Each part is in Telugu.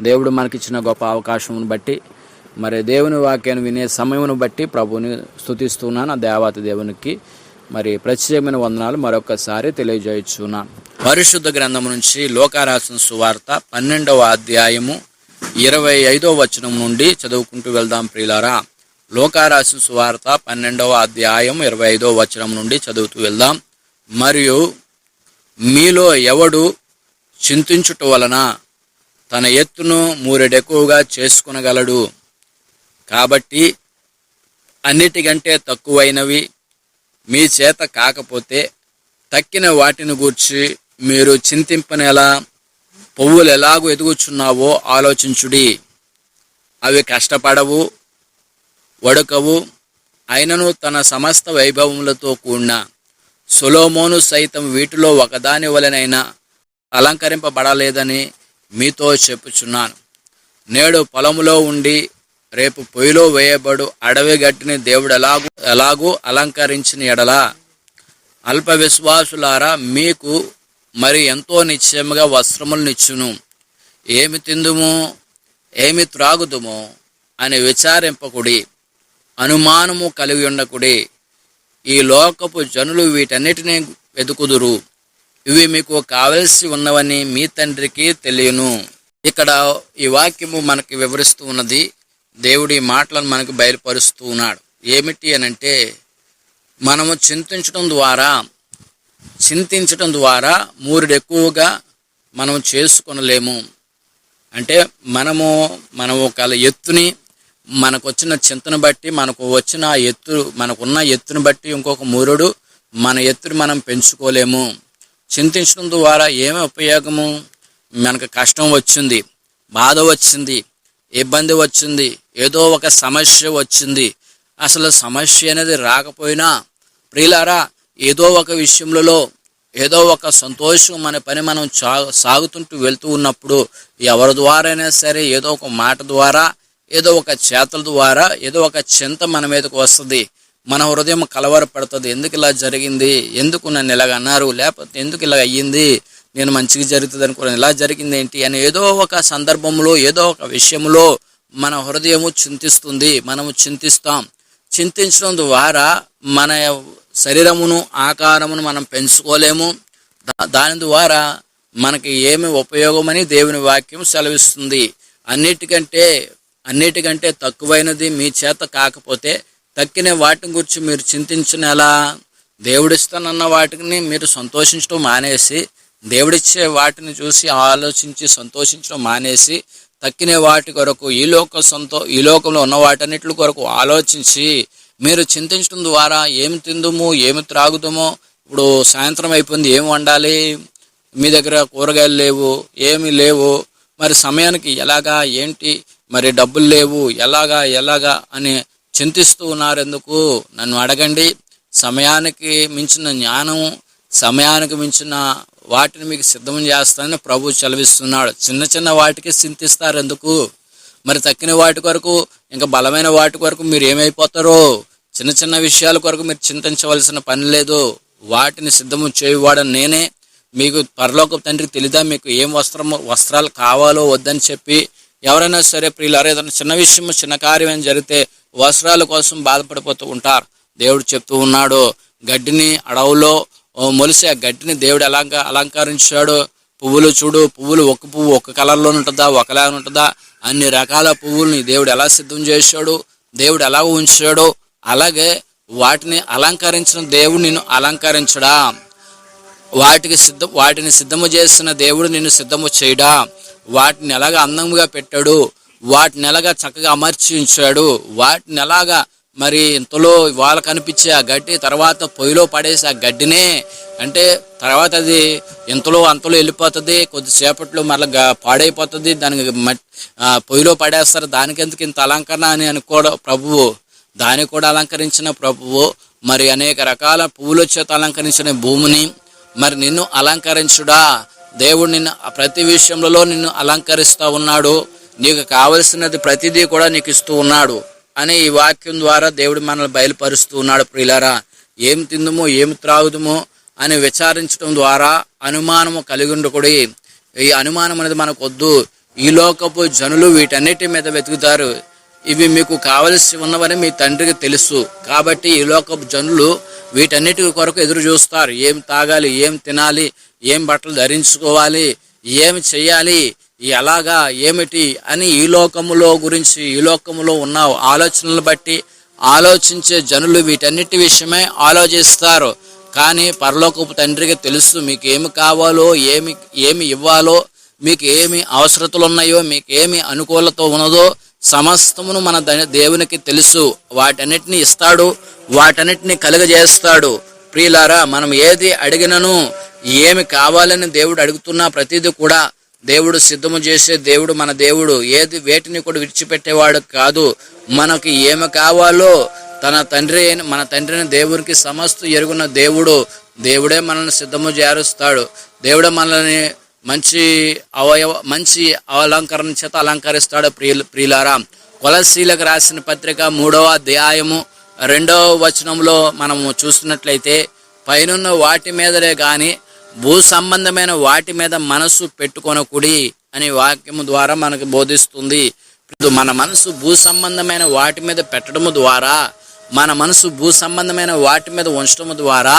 దేవుడు మనకిచ్చిన గొప్ప అవకాశమును బట్టి మరి దేవుని వాక్యాన్ని వినే సమయమును బట్టి ప్రభుని స్తుతిస్తున్నాను. ఆ దేవత దేవునికి మరి ప్రత్యేకమైన వందనాలు మరొకసారి తెలియజేయుచున్నాను పరిశుద్ధ గ్రంథం నుంచి లోకారాసిన సువార్త పన్నెండవ అధ్యాయము ఇరవై ఐదవ వచనం నుండి చదువుకుంటూ వెళ్దాం ప్రియులారా. లోకారాసిన సువార్త పన్నెండవ అధ్యాయం ఇరవై ఐదవ వచనం నుండి చదువుతూ వెళ్దాం. మరియు మీలో ఎవడు చింతించుట వలన తన ఎత్తును మూరెడెక్కువగా చేసుకునగలడు. కాబట్టి అన్నిటికంటే తక్కువైనవి మీ చేత కాకపోతే తక్కిన వాటిని గూర్చి మీరు చింతింపనేలా పువ్వులు ఎలాగూ ఎదుగుచున్నావో ఆలోచించుడి. అవి కష్టపడవు వడకవు అయినను తన సమస్త వైభవములతో కూడిన. సొలోమోను సైతం వీటిలో ఒకదాని వలనైనా అలంకరింపబడలేదని మీతో చెప్పుచున్నాను. నేడు పొలములో ఉండి రేపు పొయ్యిలో వేయబడు అడవి గట్టిని దేవుడు ఎలాగూ ఎలాగూ అలంకరించిన ఎడలా అల్ప విశ్వాసులారా మీకు మరి ఎంతో నిశ్చయముగా వస్త్రములు నిచ్చును ఏమి తిందుము? ఏమి త్రాగుదుము? అని విచారింపకుడి అనుమానము కలిగి ఉండకుడి ఈ లోకపు జనులు వీటన్నిటినీ వెతుకుదురు. ఇవి మీకు కావలసి ఉన్నవని మీ తండ్రికి తెలియను. ఇక్కడ ఈ వాక్యము మనకి వివరిస్తూ ఉన్నది. దేవుడి మాటలను మనకు బయలుపరుస్తూ ఉన్నాడు. ఏమిటి అనంటే మనము చింతించడం ద్వారా చింతించడం ద్వారా మూరుడు ఎక్కువగా మనం చేసుకొనలేము. అంటే మనము మనం ఒక ఎత్తుని మనకు వచ్చిన చింతను బట్టి మనకు వచ్చిన ఎత్తు మనకున్న ఎత్తును బట్టి ఇంకొక మూరుడు మన ఎత్తుని మనం పెంచుకోలేము. చింతించడం ద్వారా ఏమి ఉపయోగము? మనకు కష్టం వచ్చింది బాధ వచ్చింది ఇబ్బంది వచ్చింది ఏదో ఒక సమస్య వచ్చింది. అసలు సమస్య అనేది రాకపోయినా ప్రియులారా ఏదో ఒక విషయంలో ఏదో ఒక సంతోషం మన పని మనం చా సాగుతుంటూ వెళ్తూ ఉన్నప్పుడు ఎవరి ద్వారా అయినా సరే ఏదో ఒక మాట ద్వారా ఏదో ఒక చేతల ద్వారా ఏదో ఒక చింత మన మీదకు వస్తుంది. మన హృదయం కలవరపడుతుంది. ఎందుకు ఇలా జరిగింది? ఎందుకు నన్ను ఇలాగ అన్నారు? లేకపోతే ఎందుకు ఇలా అయ్యింది? నేను మంచిగా జరుగుతుంది అనుకున్నాను ఇలా జరిగింది ఏంటి? అని ఏదో ఒక సందర్భంలో ఏదో ఒక విషయంలో మన హృదయము చింతిస్తుంది. మనము చింతిస్తాం. చింతించడం ద్వారా మన శరీరమును ఆకారమును మనం పెంచుకోలేము. దాని ద్వారా మనకి ఏమి ఉపయోగమని దేవుని వాక్యం సెలవిస్తుంది. అన్నిటికంటే అన్నిటికంటే తక్కువైనది మీ చేత కాకపోతే తక్కిన వాటిని గురించి మీరు చింతించిన ఎలా దేవుడిస్తానన్న వాటిని మీరు సంతోషించడం మానేసి దేవుడిచ్చే వాటిని చూసి ఆలోచించి సంతోషించడం మానేసి తక్కిన వాటి కొరకు ఈ లోక సంతో ఈ లోకంలో ఉన్న వాటన్నిటి కొరకు ఆలోచించి మీరు చింతించడం ద్వారా ఏమి తిందుము ఏమి త్రాగుదామో ఇప్పుడు సాయంత్రం అయిపోయింది ఏమి వండాలి మీ దగ్గర కూరగాయలు లేవు ఏమి లేవు మరి సమయానికి ఎలాగా ఏంటి మరి డబ్బులు లేవు ఎలాగా ఎలాగా అని చింతిస్తూ ఉన్నారెందుకు? నన్ను అడగండి. సమయానికి మించిన జ్ఞానం సమయానికి మించిన వాటిని మీకు సిద్ధం చేస్తానని ప్రభు చలవిస్తున్నాడు చిన్న చిన్న వాటికి చింతిస్తారు ఎందుకు మరి తక్కిన వాటి కొరకు ఇంకా బలమైన వాటి కొరకు మీరు ఏమైపోతారో? చిన్న చిన్న విషయాల కొరకు మీరు చింతించవలసిన పని లేదు. వాటిని సిద్ధము చేయవాడని నేనే. మీకు పరలోక తండ్రికి తెలీదా మీకు ఏం వస్త్రము వస్త్రాలు కావాలో వద్దని చెప్పి ఎవరైనా సరే ప్రియులారా ఏదైనా చిన్న విషయం చిన్న కార్యం ఏం జరిగితే వస్త్రాల కోసం బాధపడిపోతూ ఉంటారు. దేవుడు చెప్తూ ఉన్నాడు గడ్డిని అడవులో మొలిసి మొలిసే ఆ గడ్డిని దేవుడు అలంక అలంకరించాడు? పువ్వులు చూడు పువ్వులు ఒక పువ్వు ఒక కలర్లో ఉంటుందా ఒకలాగా ఉంటుందా? అన్ని రకాల పువ్వుల్ని దేవుడు ఎలా సిద్ధం చేశాడు? దేవుడు ఎలా ఉంచాడో? అలాగే వాటిని అలంకరించిన దేవుడు నిన్ను అలంకరించడా? వాటికి సిద్ధం వాటిని సిద్ధము చేసిన దేవుడు నిన్ను సిద్ధము చేయడా? వాటిని ఎలాగా అందంగా పెట్టాడు వాటిని ఎలాగా చక్కగా అమర్చి ఉంచాడు వాటిని ఎలాగా మరి ఇంతలో వాళ్ళ కనిపించే ఆ గడ్డి తర్వాత పొయ్యిలో పడేసి ఆ గడ్డినే అంటే తర్వాత అది ఇంతలో అంతలో వెళ్ళిపోతుంది కొద్దిసేపట్లో మళ్ళీ గా- పాడైపోతుంది దానికి పొయ్యిలో పడేస్తారు దానికి ఎందుకు ఇంత అలంకరణ అని అనుకోవడం ప్రభువు. దాన్ని కూడా అలంకరించిన ప్రభువు. మరి అనేక రకాల పువ్వుల చేత అలంకరించిన భూమిని మరి నిన్ను అలంకరించుడా? దేవుడు నిన్ను ప్రతి విషయంలో నిన్ను అలంకరిస్తూ ఉన్నాడు. నీకు కావలసినది ప్రతిదీ కూడా నీకు ఇస్తూ ఉన్నాడు అని ఈ వాక్యం ద్వారా దేవుడు మనల్ని బయలుపరుస్తూ ఉన్నాడు ప్రియులరా. ఏం తిందుమో ఏం త్రాగుదుమో అని విచారించడం ద్వారా అనుమానము కలిగి ఉండకూడి ఈ అనుమానం అనేది మనకు వద్దు. ఈ లోకపు జనులు వీటన్నిటి మీద వెతుకుతారు. ఇవి మీకు కావలసి ఉన్నవని మీ తండ్రికి తెలుసు. కాబట్టి ఈ లోకపు జనులు వీటన్నిటి కొరకు ఎదురు చూస్తారు. ఏం తాగాలి ఏం తినాలి ఏం బట్టలు ధరించుకోవాలి ఏమి చేయాలి ఎలాగా ఏమిటి అని ఈ లోకములో గురించి ఈ లోకములో ఉన్న ఆలోచనలు బట్టి ఆలోచించే జనులు వీటన్నిటి విషయమే ఆలోచిస్తారు. కానీ పరలోకపు తండ్రికి తెలుసు మీకు ఏమి కావాలో ఏమి ఏమి ఇవ్వాలో మీకు ఏమి అవసరతలు ఉన్నాయో మీకు ఏమి అనుకూలత ఉన్నదో సమస్తమును మన దేవునికి తెలుసు. వాటన్నిటిని ఇస్తాడు. వాటన్నిటిని కలుగజేస్తాడు. ప్రియులారా మనం ఏది అడిగినను ఏమి కావాలని దేవుడు అడుగుతున్నా ప్రతిదీ కూడా దేవుడు సిద్ధము చేసే దేవుడు మన దేవుడు. ఏది వేటిని కూడా విడిచిపెట్టేవాడు కాదు. మనకి ఏమి కావాలో తన తండ్రి అయిన మన తండ్రిని దేవునికి సమస్త ఎరుగున్న దేవుడు. దేవుడే మనల్ని సిద్ధము చేరుస్తాడు. దేవుడే మనల్ని మంచి అవయవ మంచి అలంకరణ చేత అలంకరిస్తాడు ప్రియుల ప్రియులారా. కొలశీలకు రాసిన పత్రిక మూడవ అధ్యాయము రెండవ వచనంలో మనము చూస్తున్నట్లయితే పైనున్న వాటి మీదనే కానీ భూ సంబంధమైన వాటి మీద మనసు పెట్టుకొనకుడి అనే వాక్యము ద్వారా మనకు బోధిస్తుంది. మన మనసు భూ సంబంధమైన వాటి మీద పెట్టడము ద్వారా మన మనసు భూ సంబంధమైన వాటి మీద ఉంచడము ద్వారా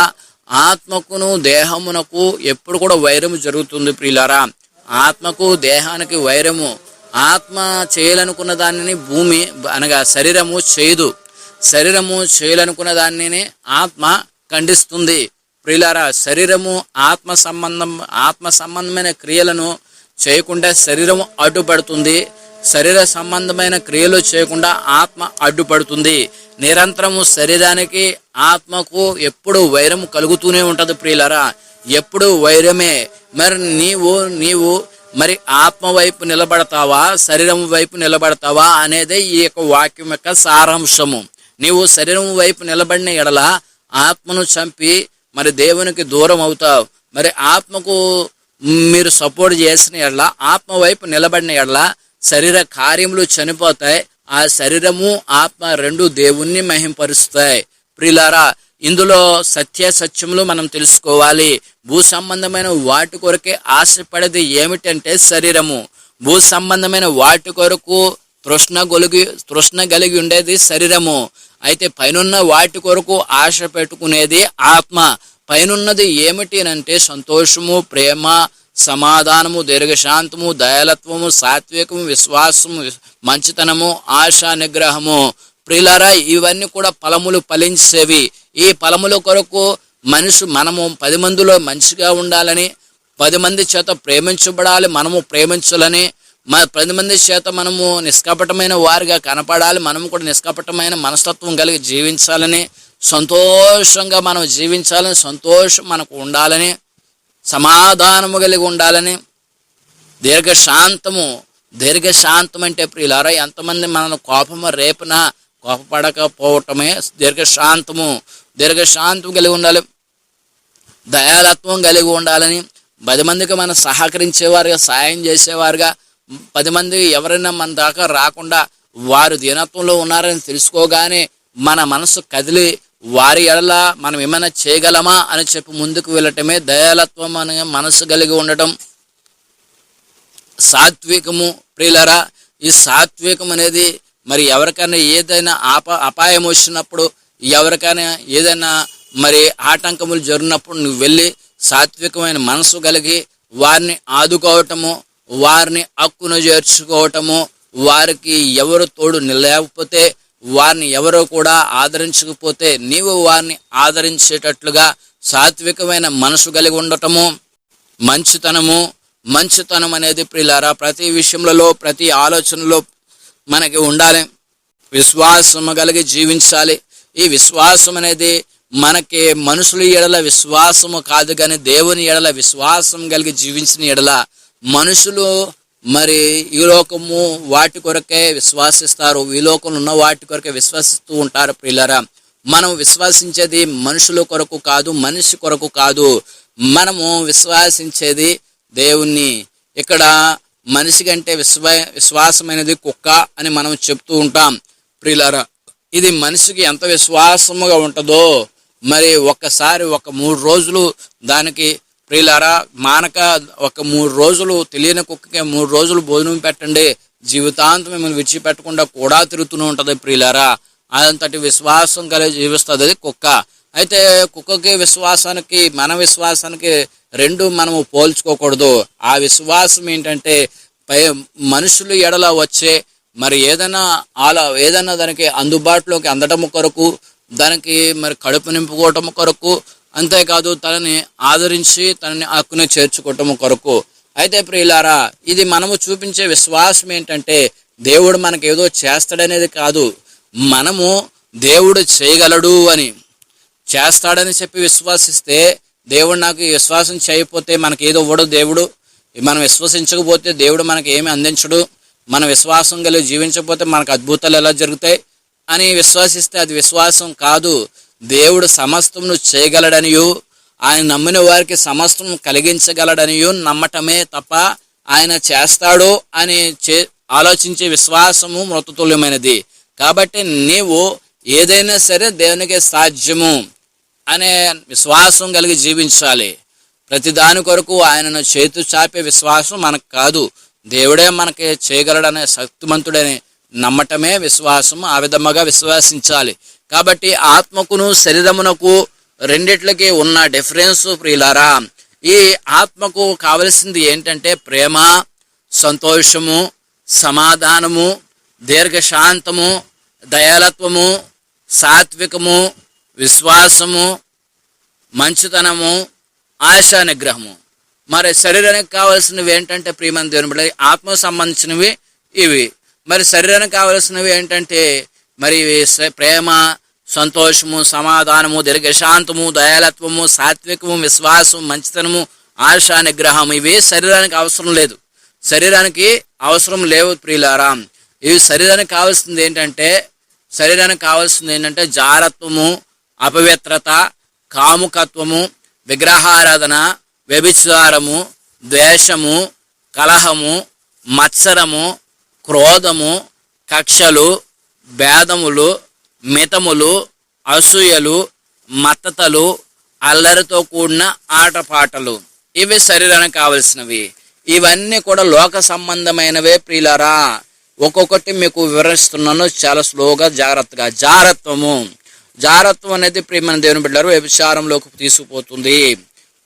ఆత్మకును దేహమునకు ఎప్పుడు కూడా వైరము జరుగుతుంది ప్రియులారా. ఆత్మకు దేహానికి వైరము. ఆత్మ చేయాలనుకున్న దానిని భూమి అనగా శరీరము చేయదు శరీరము చేయాలనుకున్న దానిని ఆత్మ ఖండిస్తుంది. ప్రియులారా శరీరము ఆత్మ సంబంధం ఆత్మ సంబంధమైన క్రియలను చేయకుండా శరీరము అడ్డుపడుతుంది. శరీర సంబంధమైన క్రియలు చేయకుండా ఆత్మ అడ్డుపడుతుంది. నిరంతరము శరీరానికి ఆత్మకు ఎప్పుడు వైరం కలుగుతూనే ఉంటుంది ప్రియులరా. ఎప్పుడు వైరమే. మరి నీవు నీవు మరి ఆత్మ వైపు నిలబడతావా? శరీరం వైపు నిలబడతావా? అనేదే ఈ యొక్క వాక్యం యొక్క సారాంశము. నీవు శరీరం వైపు నిలబడిన ఎడల ఆత్మను చంపి మరి దేవునికి దూరం అవుతావు. మరి ఆత్మకు మీరు సపోర్ట్ చేసిన ఎడల ఆత్మ వైపు నిలబడిన ఎడల శరీర కార్యములు చనిపోతాయి. ఆ శరీరము ఆత్మ రెండు దేవుణ్ణి మహింపరుస్తాయి. ప్రిలారా ఇందులో సత్య సత్యములు మనం తెలుసుకోవాలి. భూ సంబంధమైన వాటి కొరకే ఆశపడేది ఏమిటంటే శరీరము. భూ సంబంధమైన వాటి కొరకు తృష్ణ గొలిగి తృష్ణ కలిగి ఉండేది శరీరము. అయితే పైనున్న వాటి కొరకు ఆశ పెట్టుకునేది ఆత్మ. పైనున్నది ఏమిటి అంటే సంతోషము ప్రేమ సమాధానము దీర్ఘశాంతము దయాలత్వము సాత్వికము విశ్వాసము మంచితనము ఆశ నిగ్రహము. ప్రియులారా ఇవన్నీ కూడా ఫలములు ఫలించేవి. ఈ ఫలముల కొరకు మనిషి మనము పది మందిలో మంచిగా ఉండాలని పది మంది చేత ప్రేమించబడాలి మనము ప్రేమించాలని మన పది మంది చేత మనము నిష్కపటమైన వారిగా కనపడాలి మనము కూడా నిష్కపటమైన మనస్తత్వం కలిగి జీవించాలని సంతోషంగా మనం జీవించాలని సంతోషం మనకు ఉండాలని సమాధానము కలిగి ఉండాలని దీర్ఘశాంతము దీర్ఘశాంతం అంటే ప్రియులారా ఎంతమంది మన కోపము రేపున కోపపడకపోవటమే దీర్ఘశాంతము. దీర్ఘశాంతం కలిగి ఉండాలి దయాలత్వం కలిగి ఉండాలని పది మందికి మనం సహకరించేవారుగా సాయం చేసేవారుగా పది మంది ఎవరైనా మన దాకా రాకుండా వారు దీనత్వంలో ఉన్నారని తెలుసుకోగానే మన మనసు కదిలి వారి ఎడల మనం ఏమైనా చేయగలమా అని చెప్పి ముందుకు వెళ్ళటమే దయాలత్వం అనే మనసు కలిగి ఉండటం. సాత్వికము ప్రియులరా ఈ సాత్వికం అనేది మరి ఎవరికైనా ఏదైనా ఆప అపాయం వచ్చినప్పుడు ఎవరికైనా ఏదైనా మరి ఆటంకములు జరిగినప్పుడు నువ్వు వెళ్ళి సాత్వికమైన మనసు కలిగి వారిని ఆదుకోవటము వారిని హక్కును చేర్చుకోవటము వారికి ఎవరు తోడు లేకపోతే వారిని ఎవరో కూడా ఆదరించకపోతే నీవు వారిని ఆదరించేటట్లుగా సాత్వికమైన మనసు కలిగి ఉండటము మంచితనము మంచితనం అనేది ప్రిలారా ప్రతి విషయంలో ప్రతి ఆలోచనలో మనకి ఉండాలి. విశ్వాసము కలిగి జీవించాలి. ఈ విశ్వాసం అనేది మనకి మనుషుల ఎడల విశ్వాసము కాదు కానీ దేవుని ఎడల విశ్వాసం కలిగి జీవించిన ఎడల మనుషులు మరి ఈ లోకము వాటి కొరకే విశ్వాసిస్తారు. ఈ లోకంలో ఉన్న వాటి కొరకే విశ్వసిస్తూ ఉంటారు ప్రియులరా. మనం విశ్వసించేది మనుషుల కొరకు కాదు మనిషి కొరకు కాదు. మనము విశ్వాసించేది దేవుణ్ణి. ఇక్కడ మనిషి కంటే విశ్వ విశ్వాసమైనది కుక్క అని మనం చెప్తూ ఉంటాం ప్రియులరా. ఇది మనిషికి ఎంత విశ్వాసముగా ఉంటుందో మరి ఒక్కసారి ఒక మూడు రోజులు దానికి ప్రియులారా మానక ఒక మూడు రోజులు తెలియని కుక్కకి మూడు రోజులు భోజనం పెట్టండి. జీవితాంతం మిమ్మల్ని విడిచిపెట్టకుండా కూడా తిరుగుతూనే ఉంటుంది ప్రియులారా. అంతటి విశ్వాసం కలిగి జీవిస్తుంది అది కుక్క. అయితే కుక్కకి విశ్వాసానికి మన విశ్వాసానికి రెండు మనము పోల్చుకోకూడదు. ఆ విశ్వాసం ఏంటంటే పై మనుషులు ఎడల వచ్చే మరి ఏదైనా అలా ఏదైనా దానికి అందుబాటులోకి అందటం కొరకు దానికి మరి కడుపు నింపుకోవటం కొరకు అంతేకాదు తనని ఆదరించి తనని హక్కుని చేర్చుకోవటం కొరకు. అయితే ప్రియులారా ఇది మనము చూపించే విశ్వాసం ఏంటంటే దేవుడు మనకి ఏదో చేస్తాడనేది కాదు. మనము దేవుడు చేయగలడు అని. చేస్తాడని చెప్పి విశ్వాసిస్తే దేవుడు నాకు విశ్వాసం చేయకపోతే మనకి ఏదో ఇవ్వడు దేవుడు? మనం విశ్వసించకపోతే దేవుడు మనకి ఏమి అందించడు? మన విశ్వాసం కలిగి జీవించకపోతే మనకు అద్భుతాలు ఎలా జరుగుతాయి? అని విశ్వసిస్తే అది విశ్వాసం కాదు. దేవుడు సమస్తమును చేయగలడనియు. ఆయన నమ్మిన వారికి సమస్తం కలిగించగలడనియు. నమ్మటమే తప్ప ఆయన చేస్తాడు అని చే ఆలోచించే విశ్వాసము మృతతుల్యమైనది. కాబట్టి నీవు ఏదైనా సరే దేవునికి సాధ్యము అనే విశ్వాసం కలిగి జీవించాలి. ప్రతి దాని కొరకు ఆయనను చేతు చాపే విశ్వాసం మనకు కాదు. దేవుడే మనకి చేయగలడనే శక్తిమంతుడని నమ్మటమే విశ్వాసం ఆ విధముగా విశ్వాసించాలి. కాబట్టి ఆత్మకును శరీరమునకు రెండిట్లకి ఉన్న డిఫరెన్స్ ప్రియులారా. ఈ ఆత్మకు కావలసింది ఏంటంటే ప్రేమ సంతోషము సమాధానము దీర్ఘశాంతము దయాలత్వము సాత్వికము విశ్వాసము మంచితనము ఆశా నిగ్రహము మరి శరీరానికి కావలసినవి ఏంటంటే ప్రియమని దేవుని ఆత్మకు సంబంధించినవి ఇవి. మరి శరీరానికి కావలసినవి ఏంటంటే మరి ప్రేమ సంతోషము సమాధానము దీర్ఘశాంతము దయాలత్వము సాత్వికము విశ్వాసం మంచితనము ఆశ నిగ్రహం ఇవి శరీరానికి అవసరం లేదు. శరీరానికి అవసరం లేవు ప్రియులారాం. ఇవి శరీరానికి కావాల్సింది ఏంటంటే శరీరానికి కావాల్సింది ఏంటంటే జారత్వము అపవిత్రత కాముకత్వము విగ్రహారాధన వ్యభిచారము ద్వేషము కలహము మత్సరము క్రోధము కక్షలు భేదములు మితములు అసూయలు మత్తతలు అల్లరితో కూడిన ఆటపాటలు. ఇవి శరీరానికి కావలసినవి. ఇవన్నీ కూడా లోక సంబంధమైనవే ప్రియులారా. ఒక్కొక్కటి మీకు వివరిస్తున్నాను చాలా స్లోగా జాగ్రత్తగా. జారత్వము. జారత్వం అనేది ప్రియమైన దేవుని బిడ్డారు వ్యభిచారంలోకి తీసుకుపోతుంది.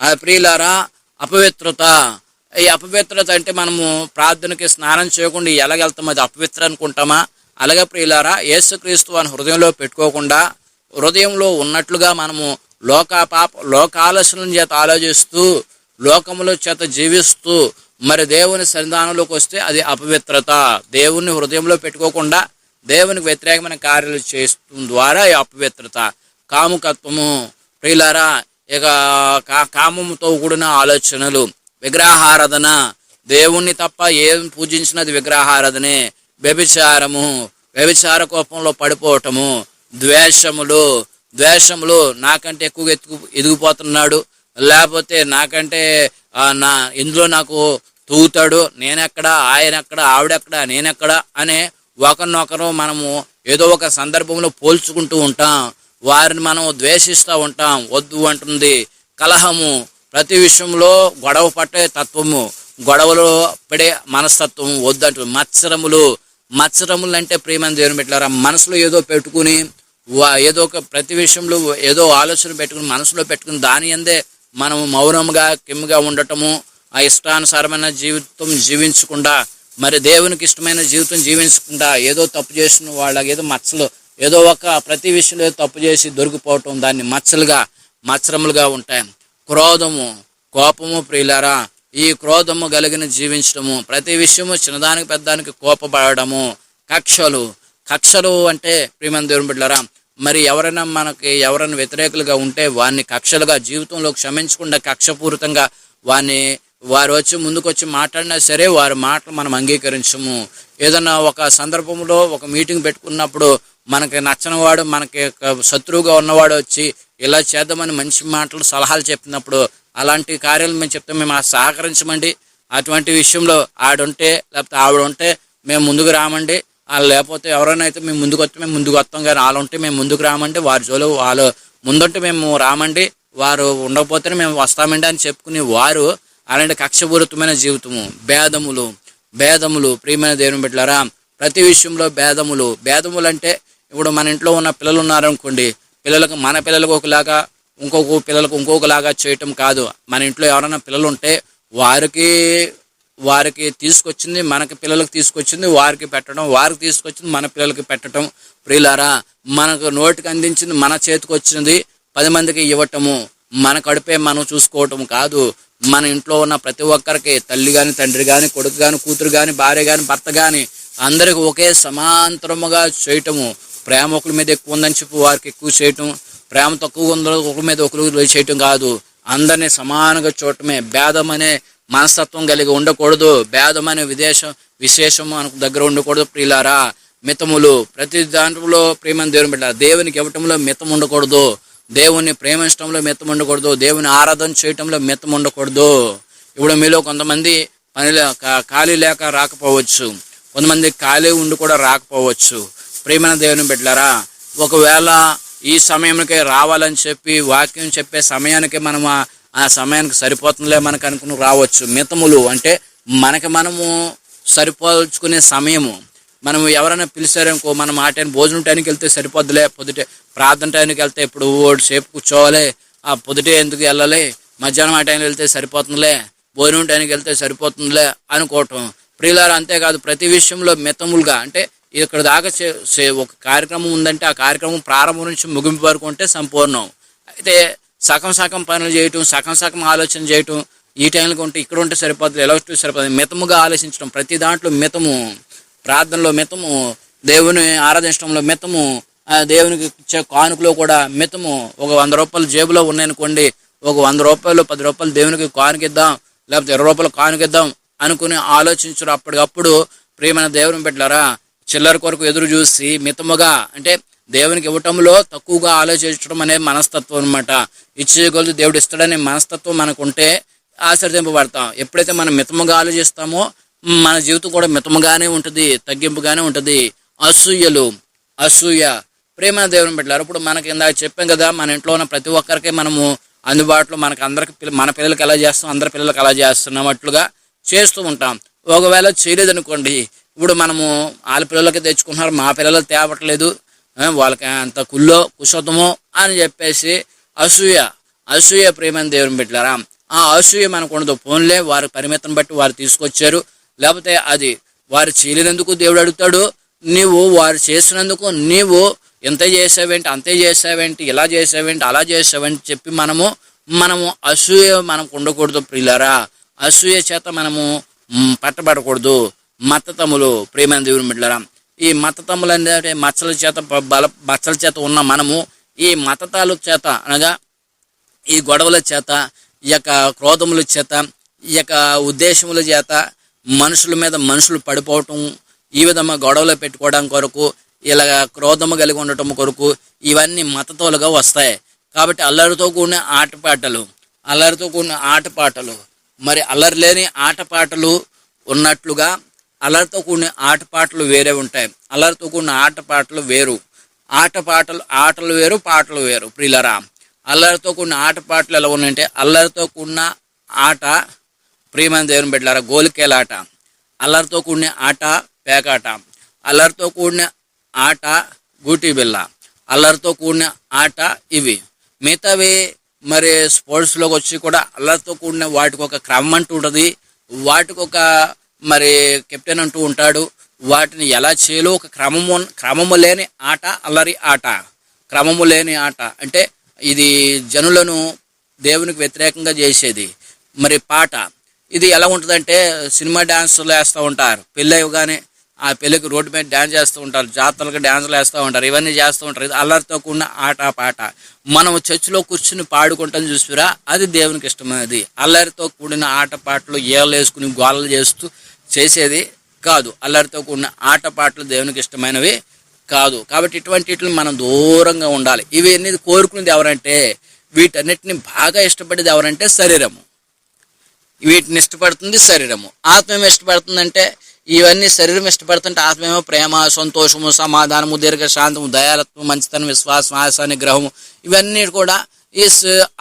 ఆ ప్రియులారా అపవిత్రత. ఈ అపవిత్రత అంటే మనము ప్రార్థనకి స్నానం చేయకుండా ఎలాగెళ్తాం? అది అపవిత్ర అనుకుంటామా? అలాగే ప్రియులారా యేసుక్రీస్తు అని హృదయంలో పెట్టుకోకుండా హృదయంలో ఉన్నట్లుగా మనము లోక పాప లోకాలసనం చేత ఆలోచిస్తూ లోకముల చేత జీవిస్తూ మరి దేవుని సన్నిధానంలోకి వస్తే అది అపవిత్రత. దేవుని హృదయంలో పెట్టుకోకుండా దేవునికి వ్యతిరేకమైన కార్యాలు చేస్తు ద్వారా ఈ అపవిత్రత కాముకత్వము ప్రియులారా ఇక కా కామముతో కూడిన ఆలోచనలు విగ్రహారాధన దేవుణ్ణి తప్ప ఏం పూజించినది విగ్రహారాధనే వ్యభిచారము వ్యభిచార కోపంలో పడిపోవటము ద్వేషములు ద్వేషములు నాకంటే ఎక్కువగా ఎత్తుకు ఎదిగిపోతున్నాడు. లేకపోతే నాకంటే నా ఇందులో నాకు తూగుతాడు. నేనెక్కడ ఆయన ఎక్కడ ఆవిడెక్కడ నేనెక్కడ అనే ఒకరినొకరు మనము ఏదో ఒక సందర్భంలో పోల్చుకుంటూ ఉంటాం. వారిని మనం ద్వేషిస్తూ ఉంటాం. వద్దు అంటుంది. కలహము ప్రతి విషయంలో గొడవ పట్టే తత్వము. గొడవలో పడే మనస్తత్వం వద్దంటు మత్సరములు మత్సరములు అంటే ప్రేమని దేవుని పెట్టారా మనసులో ఏదో పెట్టుకుని వా- ఏదో ఒక ప్రతి విషయంలో ఏదో ఆలోచన పెట్టుకుని మనసులో పెట్టుకుని దాని అందే మనము మౌనంగా కిమ్గా ఉండటము ఆ ఇష్టానుసారమైన జీవితం జీవించకుండా మరి దేవునికి ఇష్టమైన జీవితం జీవించకుండా ఏదో తప్పు చేసిన వాళ్ళకి ఏదో మచ్చలు ఏదో ఒక ప్రతి విషయంలో తప్పు చేసి దొరికిపోవటం దాన్ని మచ్చలుగా మత్సరములుగా ఉంటాయి. క్రోధము కోపము ప్రియులారా ఈ క్రోధము కలిగిన జీవించడము ప్రతి విషయము చిన్నదానికి పెద్దానికి కోపపడము కక్షలు కక్షలు అంటే ప్రియమైన దేవుని బిడ్డలరా మరి ఎవరైనా మనకి ఎవరైనా వ్యతిరేకులుగా ఉంటే వారిని కక్షలుగా జీవితంలో క్షమించకుండా కక్షపూరితంగా వారిని వారు వచ్చి ముందుకు వచ్చి మాట్లాడినా సరే వారి మాటలు మనం అంగీకరించము. ఏదన్నా ఒక సందర్భంలో ఒక మీటింగ్ పెట్టుకున్నప్పుడు మనకి నచ్చనివాడు మనకి శత్రువుగా ఉన్నవాడు వచ్చి ఇలా చేద్దామని మంచి మాటలు సలహాలు చెప్పినప్పుడు అలాంటి కార్యాలు మేము చెప్తే మేము ఆ సహకరించమండి. అటువంటి విషయంలో ఆడుంటే లేకపోతే ఆవిడ ఉంటే మేము ముందుకు రామండి. లేకపోతే ఎవరైనా అయితే మేము ముందుకు వస్తే మేము ముందుకు వస్తాం కానీ వాళ్ళు ఉంటే మేము ముందుకు రామండి. వారి జోలు వాళ్ళు ముందుంటే మేము రామండి. వారు ఉండకపోతేనే మేము వస్తామండి అని చెప్పుకునే వారు అలాంటి కక్షపూరితమైన జీవితము. భేదములు భేదములు. ప్రియమైన దేవుని బిడ్డలారా ప్రతి విషయంలో భేదములు. భేదములు అంటే ఇప్పుడు మన ఇంట్లో ఉన్న పిల్లలు ఉన్నారనుకోండి పిల్లలకు మన పిల్లలకు ఒకలాగా ఇంకొక పిల్లలకు ఇంకొకలాగా చేయటం కాదు. మన ఇంట్లో ఎవరైనా పిల్లలు ఉంటే వారికి వారికి తీసుకొచ్చింది మనకి పిల్లలకు తీసుకొచ్చింది వారికి పెట్టడం వారికి తీసుకొచ్చింది మన పిల్లలకి పెట్టడం. ప్రియులారా మనకు నోటికి అందించింది మన చేతికి వచ్చింది పది మందికి ఇవ్వటము. మన కడుపే మనం చూసుకోవటం కాదు. మన ఇంట్లో ఉన్న ప్రతి ఒక్కరికి తల్లి కానీ తండ్రి కానీ కొడుకు కానీ కూతురు కానీ భార్య కానీ భర్త కానీ అందరికి ఒకే సమాంతరముగా చేయటము. ప్రేమ ఒకరి మీద ఎక్కువ ఉందని చెప్పి వారికి ఎక్కువ చేయటం. ప్రేమ తక్కువ ఉందో ఒకరి మీద ఒకరు చేయటం కాదు. అందరినీ సమానంగా చూడటమే. భేదం అనే మనస్తత్వం కలిగి ఉండకూడదు. భేదం అనే విదేశం విశేషం మనకు దగ్గర ఉండకూడదు ప్రియులారా. మితములు. ప్రతి దాంట్లో ప్రేమను దేవుని బిడ్డ దేవునికి ఇవ్వటంలో మితం ఉండకూడదు. దేవుని ప్రేమించడంలో మితం ఉండకూడదు. దేవుని ఆరాధన చేయటంలో మితం ఉండకూడదు. ఇప్పుడు మీలో కొంతమంది పనిలో ఖాళీ లేక రాకపోవచ్చు. కొంతమంది ఖాళీ ఉండి కూడా రాకపోవచ్చు. ప్రేమైన దేవుని పెట్టారా ఒకవేళ ఈ సమయంకే రావాలని చెప్పి వాక్యం చెప్పే సమయానికి మనం ఆ- సమయానికి సరిపోతుందిలే మనకు అనుకుని రావచ్చు. మితములు అంటే మనకి మనము సరిపోల్చుకునే సమయము. మనం ఎవరైనా పిలిచారనుకో మనం ఆ టైం భోజనం టైంకి వెళ్తే సరిపోద్దులే పొద్దుటే ప్రార్థన టైంకి వెళ్తే ఇప్పుడు ఓడి సేపు కూర్చోవాలి ఆ పొద్దుటే ఎందుకు వెళ్ళాలి మధ్యాహ్నం ఆ టైంకి వెళ్తే సరిపోతుందిలే భోజనం టైంకి వెళ్తే సరిపోతుందిలే అనుకోవటం. ప్రియులారు అంతేకాదు ప్రతి విషయంలో మితములుగా అంటే ఇక్కడ దాకా చే- ఒక కార్యక్రమం ఉందంటే ఆ కార్యక్రమం ప్రారంభం నుంచి ముగింపు వరకు ఉంటే సంపూర్ణం. అయితే సగం సగం పనులు చేయటం సగం సగం ఆలోచన చేయటం ఈ టైంలో ఉంటే ఇక్కడ ఉంటే సరిపోతుంది ఎలా ఉంటే సరిపోతుంది. మితముగా ఆలోచించడం ప్రతి దాంట్లో మితము ప్రార్థనలో మితము దేవుని ఆరాధించడంలో మితము దేవునికి ఇచ్చే కానుకలో కూడా మితము. ఒక వంద రూపాయలు జేబులో ఉన్నాయనుకోండి ఒక వంద రూపాయలు పది రూపాయలు దేవునికి కానుకిద్దాం లేకపోతే ఇరవై రూపాయలు కానుకిద్దాం అనుకుని ఆలోచించరు అప్పటికప్పుడు ప్రియమైన దేవుని పెట్టారా చిల్లర కొరకు ఎదురు చూసి మితముగా అంటే దేవునికి ఇవ్వటంలో తక్కువగా ఆలోచించడం అనే మనస్తత్వం అనమాట ఇచ్చేయగలదు దేవుడు ఇస్తాడనే మనస్తత్వం మనకు ఉంటే ఆశ్రదింపబడతాం. ఎప్పుడైతే మనం మితముగా ఆలోచిస్తామో మన జీవితం కూడా మితముగానే ఉంటుంది తగ్గింపుగానే ఉంటుంది. అసూయలు అసూయ. ప్రేమ దేవుని పెట్టారు ఇప్పుడు మనకి ఇందాక చెప్పాం కదా మన ఇంట్లో ఉన్న ప్రతి ఒక్కరికి మనము అందుబాటులో మనకి అందరికి పిల్ల- మన పిల్లలకి ఎలా చేస్తాం అందరి పిల్లలకి ఎలా చేస్తున్నట్లుగా చేస్తూ ఉంటాం. ఒకవేళ చేయలేదనుకోండి ఇప్పుడు మనము వాళ్ళ పిల్లలకి తెచ్చుకుంటున్నారు మా పిల్లలు తేవట్లేదు వాళ్ళకి అంత కుల్లో కుశతమో అని చెప్పేసి అసూయ అసూయ ప్రేమని దేవుని పెట్టారా ఆ అసూయ మనకు ఉండదు. ఫోన్లే వారి పరిమితం బట్టి వారు తీసుకొచ్చారు. లేకపోతే అది వారు చేయలేనందుకు దేవుడు అడుగుతాడు. నీవు వారు చేసినందుకు నీవు ఇంత చేసావేంటి అంతే చేసావేంటి ఇలా చేసావేంటి అలా చేసావేంటి చెప్పి మనము మనము అసూయ మనకు ఉండకూడదు ప్రియులరా. అసూయ చేత మనము పట్టబడకూడదు. మత్తతములు ప్రేమైన దేవుని బిడ్డరా ఈ మతతములు అంటే మచ్చల చేత బ- బల మచ్చల చేత ఉన్న మనము ఈ మతతాల చేత అనగా ఈ గొడవల చేత ఈ యొక్క క్రోధముల చేత ఈ యొక్క ఉద్దేశముల చేత మనుషుల మీద మనుషులు పడిపోవటం ఈ విధంగా గొడవలు పెట్టుకోవడం కొరకు ఇలా క్రోధము కలిగి ఉండటం కొరకు ఇవన్నీ మతతోలుగా వస్తాయి. కాబట్టి అల్లరితో కూడిన ఆటపాటలు అల్లరితో కూడిన ఆటపాటలు మరి అల్లరి లేని ఆటపాటలు ఉన్నట్లుగా అల్లరితో కూడిన ఆటపాటలు వేరే ఉంటాయి. అల్లరితో కూడిన ఆటపాటలు వేరు. ఆటపాటలు ఆటలు వేరు పాటలు వేరు. ప్రియులరా అల్లరితో కూడిన ఆటపాటలు ఎలా ఉన్నాయంటే అల్లరితో కూడిన ఆట ప్రియమైన దేవుని బిడ్డలారా గోలికేలాట అల్లరితో కూడిన ఆట పేకాట. అల్లరితో కూడిన ఆట గూటి బిల్ల అల్లరితో కూడిన ఆట ఇవి. మిగతావి మరి స్పోర్ట్స్లోకి వచ్చి కూడా అల్లరితో కూడిన వాటికి ఒక క్రమం అంటూ ఉంటుంది. వాటికి ఒక మరి కెప్టెన్ అంటూ ఉంటాడు వాటిని ఎలా చేయాలో ఒక క్రమము క్రమము లేని ఆట అల్లరి ఆట. క్రమము లేని ఆట. అంటే ఇది జనులను దేవునికి వ్యతిరేకంగా చేసేది. మరి పాట. ఇది ఎలా ఉంటుందంటే సినిమా డ్యాన్సులు వేస్తూ ఉంటారు. పెళ్ళి అయ్యగానే ఆ పెళ్ళికి రోడ్డు మీద డ్యాన్స్ చేస్తూ ఉంటారు. జాతరలకు డ్యాన్సులు వేస్తూ ఉంటారు. ఇవన్నీ చేస్తూ ఉంటారు. ఇది అల్లరితో కూడిన ఆట పాట. మనం చర్చిలో కూర్చుని పాడుకుంటాం చూసిరా అది దేవునికి ఇష్టమైనది. అల్లరితో కూడిన ఆట పాటలు ఏళ్ళు వేసుకుని గోలలు చేస్తూ చేసేది కాదు. అల్లరితో కూడిన ఆటపాటలు దేవునికి ఇష్టమైనవి కాదు. కాబట్టి ఇటువంటి వీటిని మనం దూరంగా ఉండాలి. ఇవి అనేది కోరుకునేది ఎవరంటే వీటన్నిటిని బాగా ఇష్టపడేది ఎవరంటే శరీరము. వీటిని ఇష్టపడుతుంది శరీరము. ఆత్మ ఏమి ఇష్టపడుతుందంటే ఇవన్నీ శరీరం ఇష్టపడుతుంటే ఆత్మ ఏమో ప్రేమ సంతోషము సమాధానము దీర్ఘ శాంతము దయాలత్వం మంచితనం విశ్వాసం ఆశ నిగ్రహము ఇవన్నీ కూడా ఈ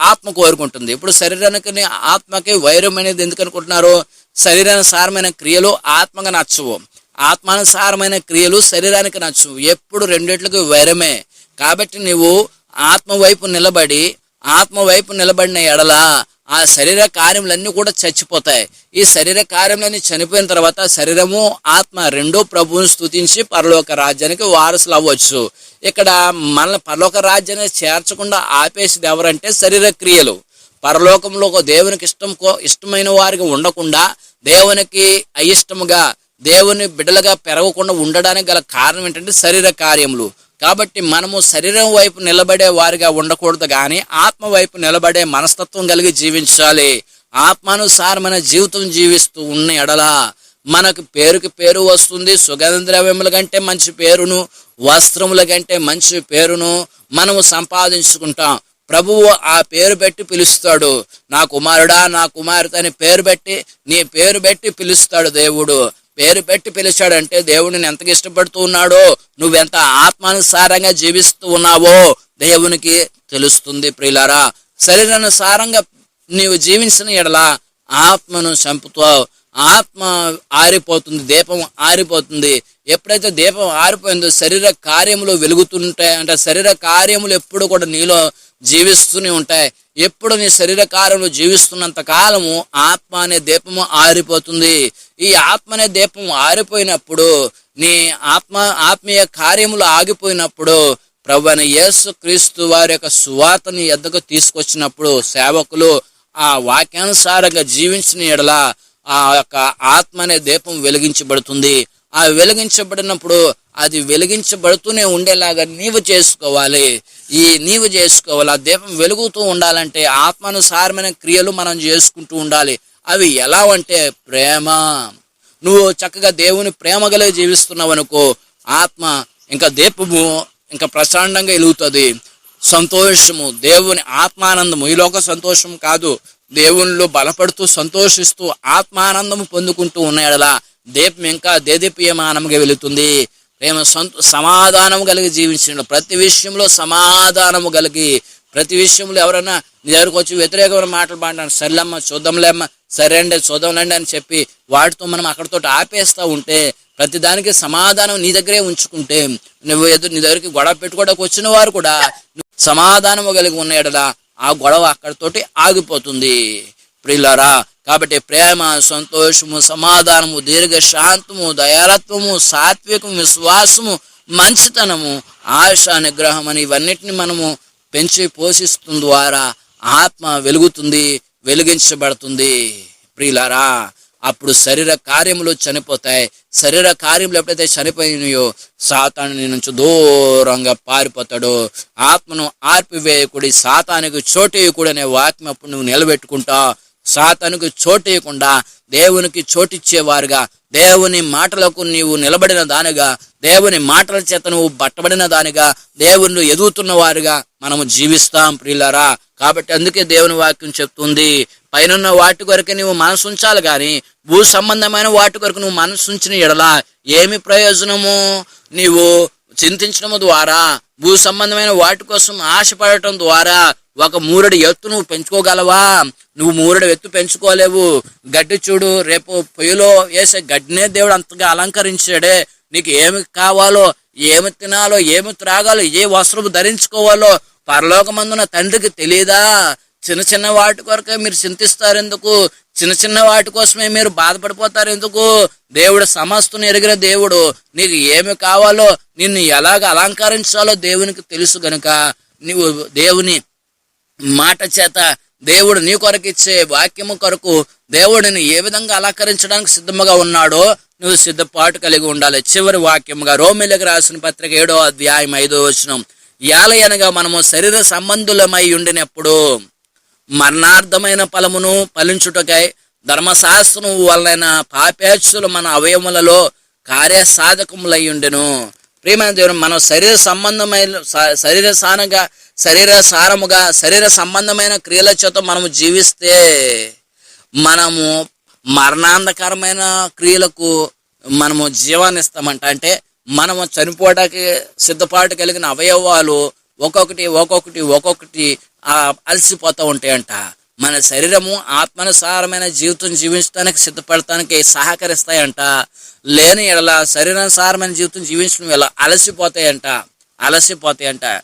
ఆత్మ కోరుకుంటుంది. ఇప్పుడు శరీరానికి ఆత్మకి వైరం అనేది ఎందుకు అనుకుంటున్నారు శరీరానుసారమైన క్రియలు ఆత్మగా నచ్చవు. ఆత్మానుసారమైన క్రియలు శరీరానికి నచ్చవు. ఎప్పుడు రెండిట్లకు వైరమే. కాబట్టి నువ్వు ఆత్మ వైపు నిలబడి ఆత్మ వైపు నిలబడిన ఎడల ఆ శరీర కార్యములన్నీ కూడా చచ్చిపోతాయి. ఈ శరీర కార్యములన్నీ చనిపోయిన తర్వాత శరీరము ఆత్మ రెండో ప్రభువుని స్తుతించి పరలోక రాజ్యానికి వారసులు అవ్వచ్చు. ఇక్కడ మన పరలోక రాజ్యాన్ని చేర్చకుండా ఆపేసేది ఎవరంటే శరీర క్రియలు. పరలోకంలో ఒక దేవునికి ఇష్టం ఇష్టమైన వారికి ఉండకుండా దేవునికి అయిష్టముగా దేవుని బిడ్డలుగా పెరగకుండా ఉండడానికి గల కారణం ఏంటంటే శరీర కార్యములు. కాబట్టి మనము శరీరం వైపు నిలబడే వారిగా ఉండకూడదు కానీ ఆత్మ వైపు నిలబడే మనస్తత్వం కలిగి జీవించాలి. ఆత్మానుసారమైన జీవితం జీవిస్తూ ఉన్న ఎడల మనకు పేరుకి పేరు వస్తుంది. సుగంధ ద్రవ్యముల కంటే మంచి పేరును వస్త్రముల కంటే మంచి పేరును మనము సంపాదించుకుంటాం. ప్రభువు ఆ పేరు పెట్టి పిలుస్తాడు. నా కుమారుడా నా కుమార్తె అని పేరు పెట్టి నీ పేరు పెట్టి పిలుస్తాడు దేవుడు. పేరు పెట్టి పిలిచాడంటే దేవుడిని ఎంతగా ఇష్టపడుతూ ఉన్నాడో నువ్వెంత ఆత్మానుసారంగా జీవిస్తూ ఉన్నావో దేవునికి తెలుస్తుంది ప్రియులారా. శరీరానుసారంగా నీవు జీవించిన ఎడల ఆత్మను చంపుతావు. ఆత్మ ఆరిపోతుంది దీపం ఆరిపోతుంది. ఎప్పుడైతే దీపం ఆరిపోయిందో శరీర కార్యములు వెలుగుతుంటాయి. అంటే శరీర కార్యములు ఎప్పుడు కూడా నీలో జీవిస్తూనే ఉంటాయి. ఎప్పుడు నీ శరీర కార్యములు జీవిస్తున్నంత కాలము ఆత్మ అనే దీపము ఆరిపోతుంది. ఈ ఆత్మ అనే దీపం ఆరిపోయినప్పుడు నీ ఆత్మ ఆత్మీయ కార్యములు ఆగిపోయినప్పుడు ప్రభు అయిన యేసు క్రీస్తు వారి యొక్క సువార్తని ఎద్దకు తీసుకొచ్చినప్పుడు సేవకులు ఆ వాక్యానుసారంగా జీవించిన ఎడల ఆ యొక్క ఆత్మ అనే దీపం వెలిగించబడుతుంది. ఆ వెలిగించబడినప్పుడు అది వెలిగించబడుతూనే ఉండేలాగా నీవు చేసుకోవాలి. ఈ నీవు చేసుకోవాలి ఆ దీపం వెలుగుతూ ఉండాలంటే ఆత్మానుసారమైన క్రియలు మనం చేసుకుంటూ ఉండాలి. అవి ఎలా అంటే ప్రేమ. నువ్వు చక్కగా దేవుని ప్రేమ కలిగి జీవిస్తున్నావు అనుకో ఆత్మ ఇంకా దీపము ఇంకా ప్రశాంతంగా వెలుగుతుంది. సంతోషము దేవుని ఆత్మానందము. ఈ లోక సంతోషం కాదు. దేవునిలో బలపడుతూ సంతోషిస్తూ ఆత్మానందము పొందుకుంటూ ఉన్నాడలా. దీపం ఇంకా దేదీప్యమానంగా వెళుతుంది ప్రేమ సంత సమాధానం కలిగి జీవించండి ప్రతి విషయంలో సమాధానము కలిగి ప్రతి విషయంలో ఎవరైనా నీ దగ్గరకు వచ్చి వ్యతిరేకమైన మాటలు మాట్లాడారు సర్లేమ్మ చూద్దాంలేమ్మ సరే అండి చూద్దాంలేండి అని చెప్పి వాటితో మనం అక్కడితో ఆపేస్తూ ఉంటే ప్రతి దానికి సమాధానం నీ దగ్గరే ఉంచుకుంటే నువ్వు ఎదురు నీ దగ్గరికి గొడవ పెట్టుకోవడానికి వచ్చిన వారు కూడా సమాధానము కలిగి ఉన్న ఎడల ఆ గొడవ అక్కడితోటి ఆగిపోతుంది. ప్రియులరా కాబట్టి ప్రేమ సంతోషము సమాధానము దీర్ఘ శాంతము దయాలత్వము సాత్వికము విశ్వాసము మంచితనము ఆశ నిగ్రహం అని ఇవన్నిటిని మనము పెంచి పోషిస్తున్న ద్వారా ఆత్మ వెలుగుతుంది వెలిగించబడుతుంది. ప్రియులారా అప్పుడు శరీర కార్యములు చనిపోతాయి. శరీర కార్యములు ఎప్పుడైతే చనిపోయినాయో సాతాను నుంచి దూరంగా పారిపోతాడో. ఆత్మను ఆర్పివేయకుడి సాతానికి చోటేయకుడు అనే వాక్యం అప్పుడు నువ్వు నిలబెట్టుకుంటావు సాతానికి చోటేయకుండా దేవునికి చోటిచ్చేవారుగా. దేవుని మాటలకు నీవు నిలబడిన దానిగా దేవుని మాటల చేత నువ్వు బట్టబడిన దానిగా దేవుని ఎదుగుతున్న వారుగా మనము జీవిస్తాం ప్రియులారా. కాబట్టి అందుకే దేవుని వాక్యం చెప్తుంది పైనున్న వాటి కొరకు నువ్వు మనసు ఉంచాలి కానీ భూ సంబంధమైన వాటి కొరకు నువ్వు మనసు ఉంచిన ఎడలా ఏమి ప్రయోజనము? నీవు చింతించడం ద్వారా భూ సంబంధమైన వాటి కోసం ఆశపడటం ద్వారా ఒక మూరడి ఎత్తు నువ్వు పెంచుకోగలవా? నువ్వు మూరడి ఎత్తు పెంచుకోలేవు. గడ్డి చూడు రేపు పొయ్యిలో వేసే గడ్డినే దేవుడు అంతగా అలంకరించాడే. నీకు ఏమి కావాలో ఏమి తినాలో ఏమి త్రాగాలో ఏ వస్త్రము ధరించుకోవాలో పరలోకమందున తండ్రికి తెలియదా చిన్న చిన్న వాటి కొరకే మీరు చింతిస్తారు ఎందుకు చిన్న చిన్న వాటి కోసమే మీరు బాధపడిపోతారు. ఎందుకు? దేవుడు సమస్తుని ఎరిగిన దేవుడు. నీకు ఏమి కావాలో నిన్ను ఎలాగ అలంకరించాలో దేవునికి తెలుసు గనుక నీవు దేవుని మాట చేత దేవుడు నీ కొరకు ఇచ్చే వాక్యము కొరకు దేవుడిని ఏ విధంగా అలంకరించడానికి సిద్ధముగా ఉన్నాడో నువ్వు సిద్ధపాటు కలిగి ఉండాలి. చివరి వాక్యముగా రోమిలకు రాసిన పత్రిక ఏడో అధ్యాయం ఐదో వచనం. యాలయనగా మనము శరీర సంబంధులమై ఉండినప్పుడు మరణార్థమైన ఫలమును ఫలించుటకై ధర్మశాస్త్రం వలన పాపేచ్చులు మన అవయములలో కార్యసాధకములై ఉండెను ప్రియమైన దేవుడు మన శరీర సంబంధమైన శరీర సారంగా శరీర సారముగా శరీర సంబంధమైన క్రియల చేత మనము జీవిస్తే మనము మరణాంధకరమైన క్రియలకు మనము జీవాన్ని ఇస్తామంట అంటే మనము చనిపోవడానికి సిద్ధపాటు కలిగిన అవయవాలు ఒక్కొక్కటి ఒక్కొక్కటి ఒక్కొక్కటి అలసిపోతూ ఉంటాయంట. మన శరీరము ఆత్మానుసారమైన జీవితం జీవించడానికి సిద్ధపడటానికి సహకరిస్తాయంట. లేని ఎడల శరీరానుసారమైన జీవితం జీవించడం ఎలా అలసిపోతాయంట. అలసిపోతాయంట.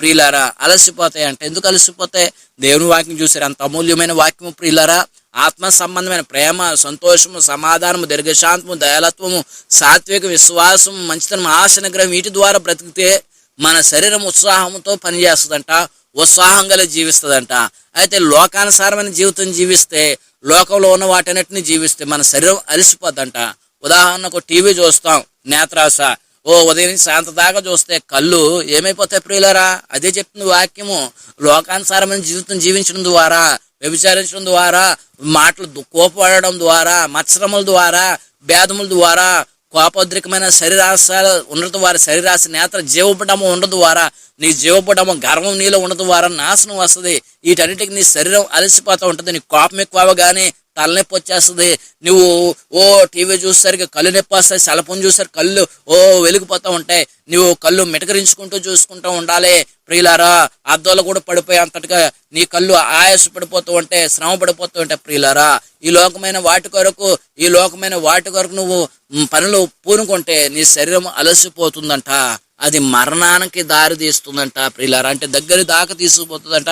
ప్రియులారా అలసిపోతాయంట. ఎందుకు అలసిపోతాయి? దేవుని వాక్యం చూసారు అంత అమూల్యమైన వాక్యము ప్రియులారా. ఆత్మ సంబంధమైన ప్రేమ సంతోషము సమాధానము దీర్ఘశాంతము దయాలత్వము సాత్విక విశ్వాసం మంచితనం ఆశనగ్రహం వీటి ద్వారా బ్రతికితే మన శరీరం ఉత్సాహంతో పనిచేస్తుందంట. ఉత్సాహంగా జీవిస్తుందంట. అయితే లోకానుసారమైన జీవితం జీవిస్తే లోకంలో ఉన్న వాటన్నిటిని జీవిస్తే మన శరీరం అలసిపోద్దంట. ఉదాహరణకు టీవీ చూస్తాం నేత్రాస ఓ ఉదయం నుంచి సాయంత్రం దాకా చూస్తే కళ్ళు ఏమైపోతాయి ప్రియులరా? అదే చెప్తుంది వాక్యము. లోకానుసారమైన జీవితం జీవించడం ద్వారా వ్యభిచారించడం ద్వారా మాటలు కోపడడం ద్వారా మత్సరముల ద్వారా భేదముల ద్వారా కోపోద్రికమైన శరీరాశాలు ఉండటం ద్వారా శరీరాశ నేత్ర జీవపడము ఉండదు ద్వారా నీ జీవపడము గర్వం నీలో ఉండదు ద్వారా నాశనం వస్తుంది. వీటన్నిటికి నీ శరీరం అలసిపోతూ ఉంటుంది. నీ కోపం ఎక్కువ కానీ తలనొప్పి వచ్చేస్తుంది. నువ్వు ఓ టీవీ చూసేసరికి కళ్ళు నొప్పి వస్తాయి సెలఫోన్ చూసారు కళ్ళు ఓ వెలిగిపోతూ ఉంటాయి. నువ్వు కళ్ళు మిటకరించుకుంటూ చూసుకుంటూ ఉండాలి. ప్రియులారా అద్దాలు కూడా పడిపోయి అంతటిగా నీ కళ్ళు ఆయాసు పడిపోతూ ఉంటే శ్రమ పడిపోతూ ఉంటాయి ప్రియులారా ఈ లోకమైన వాటి కొరకు ఈ లోకమైన వాటి కొరకు నువ్వు పనులు పూనుకుంటే నీ శరీరం అలసిపోతుందంట. అది మరణానికి దారి తీస్తుందంట ప్రియులారా. అంటే దగ్గర దాకా తీసుకుపోతుందంట.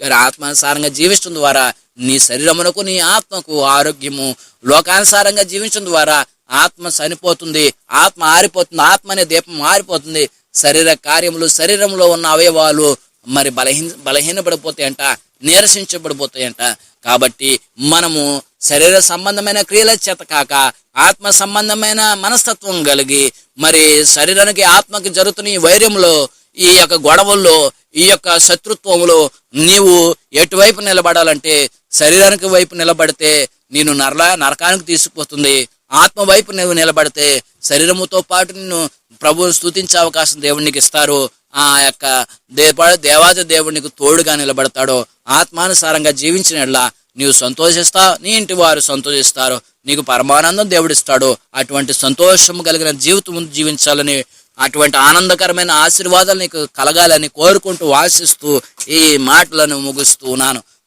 కానీ ఆత్మానుసారంగా జీవిస్తుంది ద్వారా నీ శరీరమునకు నీ ఆత్మకు ఆరోగ్యము లోకానుసారంగా జీవించడం ద్వారా ఆత్మ చనిపోతుంది ఆత్మ ఆరిపోతుంది ఆత్మ అనే దీపం ఆరిపోతుంది. శరీర కార్యములు శరీరంలో ఉన్న అవయవాలు మరి బలహీన బలహీనపడిపోతాయంట నీరసించబడిపోతాయంట. కాబట్టి మనము శరీర సంబంధమైన క్రియల చేత కాక ఆత్మ సంబంధమైన మనస్తత్వం కలిగి మరి శరీరానికి ఆత్మకి జరుగుతున్న ఈ వైర్యంలో ఈ యొక్క గొడవల్లో ఈ యొక్క శత్రుత్వంలో నీవు ఎటువైపు నిలబడాలంటే శరీరానికి వైపు నిలబడితే నేను నరల నరకానికి తీసుకుపోతుంది. ఆత్మ వైపు నువ్వు నిలబడితే శరీరముతో పాటు నిన్ను ప్రభువుని స్తుతించే అవకాశం దేవునికి ఇస్తారు. ఆ యొక్క దేవ దేవాది దేవునికి తోడుగా నిలబడతాడు. ఆత్మానుసారంగా జీవించిన నీవు సంతోషిస్తావు నీ ఇంటి వారు సంతోషిస్తారు. నీకు పరమానందం దేవుడిస్తాడు. అటువంటి సంతోషం కలిగిన జీవితం జీవించాలని అటువంటి ఆనందకరమైన ఆశీర్వాదాలు నీకు కలగాలని కోరుకుంటూ ఆశిస్తూ ఈ మాటలను ముగిస్తూ ఉన్నాను.